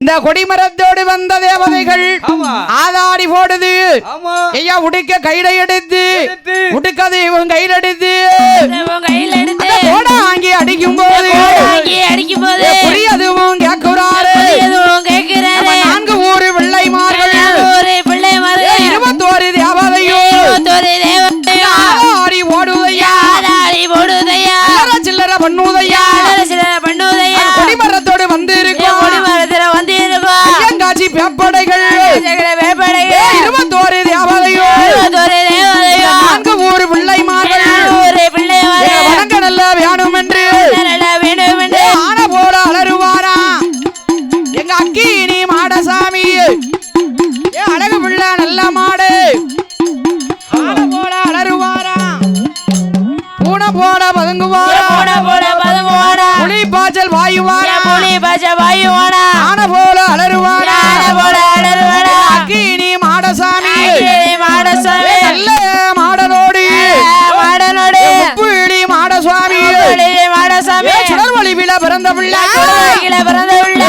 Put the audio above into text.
இந்த கொடிமரத்தோடு வந்த தேவதைகள் ஆதாடி போடுது. ஆமா. ஐயா உடுக்க கையில எடுத்து. உடுக்காது இவன் கையில எடுத்து. வாங்கி அடிக்கும் போது வாங்கி அடிக்கும் போது புரியதுவும் கேட்கிறாரு. நான்கு ஊரு வெள்ளைமார்கள். ஒரு பிள்ளை மாதிரி இருபத்தோரு தேவதையும் ஆடி ஓடுதையா. ஆடாடி போடுதையா சில்லற வேப்படையா இருபத்தோரு தேவதையா நான்கு ஊரு பிள்ளை வணங்க நல்ல வேணும் என்று ஆன போல அலறுவாரா? எங்க அக்கி நீ மாடசாமி. ஏ அழகு பிள்ளை நல்ல மாடு. ஆன போல அலறுவாரா பூனை போல பதுங்குவாரா? புலி பாய்ச்சல் வாயுவாரா? ஆன போல அலறுவாரா? போட அலறுவாடா அக்கி நீ மாடசாமி. மாடசாமி. நல்ல மாடனோடி மாடனோடு உப்புயிடி மாடசுவாமி மாடசாமி. சுடர்வழி விழ பிறந்த பிள்ளை. பிறந்த பிள்ளை.